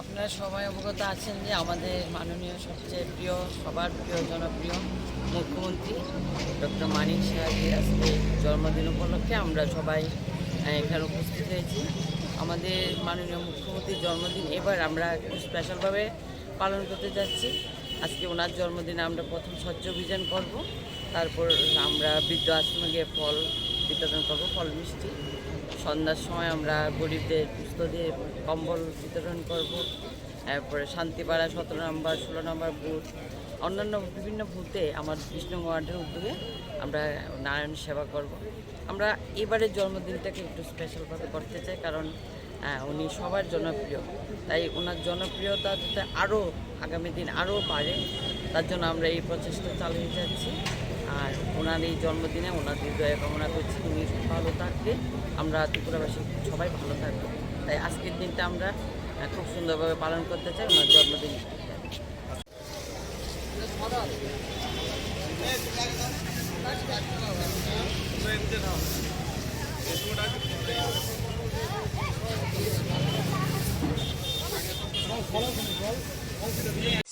আপনারা সবাই অবগত আছেন যে আমাদের মাননীয় সবচেয়ে প্রিয়, সবার প্রিয়, জনপ্রিয় মুখ্যমন্ত্রী ডক্টর মানিক সাহাজির আজকে জন্মদিন উপলক্ষে আমরা সবাই এখানে উপস্থিত হয়েছি। আমাদের মাননীয় মুখ্যমন্ত্রীর জন্মদিন এবার আমরা একটু স্পেশালভাবে পালন করতে যাচ্ছি। আজকে ওনার জন্মদিনে আমরা প্রথম স্বচ্ছ অভিযান করব। তারপর আমরা বৃদ্ধ আশ্রমে গিয়ে ফল বিতরণ করব, ফল মিষ্টি। সন্ধ্যার সময় আমরা গরিবদের পুস্ত দিয়ে কম্বল বিতরণ করব। তারপরে শান্তিপাড়া সতেরো নম্বর, ষোলো নম্বর বুথ, অন্যান্য বিভিন্ন বুথে আমার কৃষ্ণ ওয়ার্ডের উদ্যোগে আমরা নারায়ণ সেবা করব। আমরা এবারের জন্মদিনটাকে একটু স্পেশালভাবে করতে চাই কারণ উনি সবার জনপ্রিয়। তাই ওনার জনপ্রিয়তা যাতে আরও আগামী দিন আরও বাড়ে, তার জন্য আমরা এই প্রচেষ্টা চালিয়ে যাচ্ছি। আর ওনার এই জন্মদিনে ওনার হৃদয়ে কামনা করছি। উনি ভালো থাকবে। আমরা ত্রিপুরাবাসী সবাই ভালো থাকব। তাই আজকের দিনটা আমরা খুব সুন্দরভাবে পালন করতে চাই ওনার জন্মদিন।